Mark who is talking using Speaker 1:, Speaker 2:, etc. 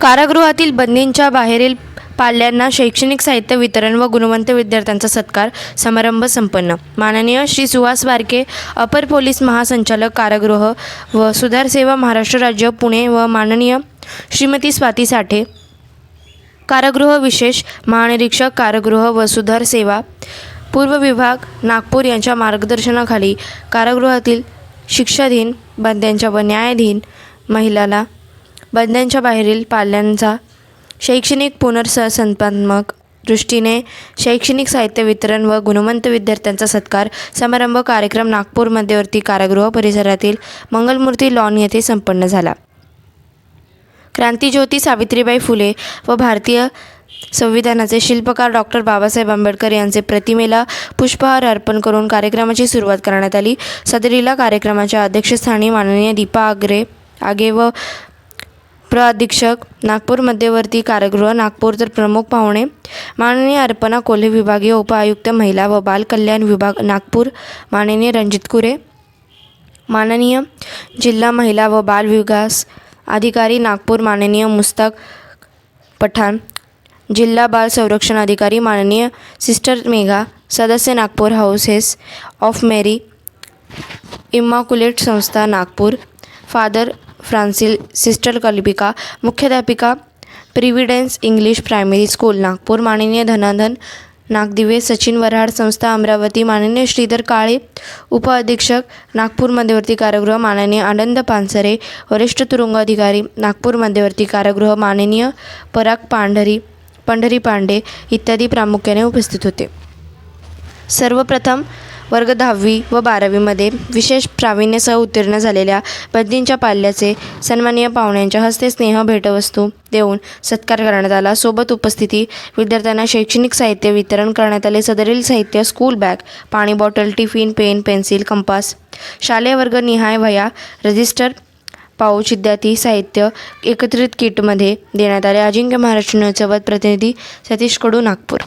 Speaker 1: कारागृहातील बंदींच्या बाहेरील पाल्यांना शैक्षणिक साहित्य वितरण व गुणवंत विद्यार्थ्यांचा सत्कार. समारंभ संपन्न. माननीय श्री सुहास बारके अपर पोलीस महासंचालक कारागृह व सुधार सेवा महाराष्ट्र राज्य पुणे व माननीय श्रीमती स्वाती साठे. कारागृह विशेष महानिरीक्षक कारागृह व सुधार सेवा पूर्व विभाग नागपूर यांच्या मार्गदर्शनाखाली कारागृहातील शिक्षाधीन बंद्यांच्या व न्यायाधीन महिलाला बंद्यांच्या बाहेरील पाल्यांचा शैक्षणिक पुनर्संपात्मक दृष्टीने शैक्षणिक साहित्य वितरण व गुणवंत विद्यार्थ्यांचा सत्कार समारंभ कार्यक्रम नागपूर मध्यवर्ती कारागृह परिसरातील मंगलमूर्ती लॉन येथे संपन्न झाला. क्रांतीज्योती सावित्रीबाई फुले व भारतीय संविधानाचे शिल्पकार डॉक्टर बाबासाहेब आंबेडकर यांचे प्रतिमेला पुष्पहार अर्पण करून कार्यक्रमाची सुरुवात करण्यात आली. सदरीला कार्यक्रमाच्या अध्यक्षस्थानी माननीय दीपा आग्रे आगे व प्रअधीक्षक नागपूर मध्यवर्ती कारागृह नागपूर तर प्रमुख पाहुणे माननीय अर्पणा कोल्हे विभागीय उपआयुक्त महिला व बाल कल्याण विभाग नागपूर माननीय रणजित कुरे माननीय जिल्हा महिला व बाल विकास अधिकारी नागपूर माननीय मुस्ताक पठाण जिल्हा बाल संरक्षण अधिकारी माननीय सिस्टर मेघा सदस्य Nagpur houses of Mary Immaculate संस्था Nagpur father Francis sister Kalpika मुख्याध्यापिका providence English primary school Nagpur. माननीय धनाधन नागदिवे सचिन वराड संस्था अमरावती. माननीय श्रीधर काळे उपअधीक्षक नागपूर मध्यवर्ती कारागृह. माननीय आनंद पानसरे वरिष्ठ तुरुंग अधिकारी नागपूर मध्यवर्ती कारागृह. माननीय पराग पांढरी पंढरी पांडे इत्यादी प्रामुख्याने उपस्थित होते. सर्वप्रथम वर्ग दहावी व बारावीमध्ये विशेष प्रावीण्यासह उत्तीर्ण झालेल्या बंदींच्या पाल्याचे सन्माननीय पाहुण्यांच्या हस्ते स्नेह भेटवस्तू देऊन सत्कार करण्यात आला. सोबत उपस्थिती विद्यार्थ्यांना शैक्षणिक साहित्य वितरण करण्यात आले. सदरील साहित्य स्कूल बॅग पाणी bottle tiffin pen pencil compass शालेय वर्ग निहाय वह्या रजिस्टर पाऊच इत्यादी साहित्य एकत्रित किटमध्ये देण्यात आले. अजिंक्य महाराष्ट्र नृत्योत्सवात प्रतिनिधी सतीश कडू नागपूर.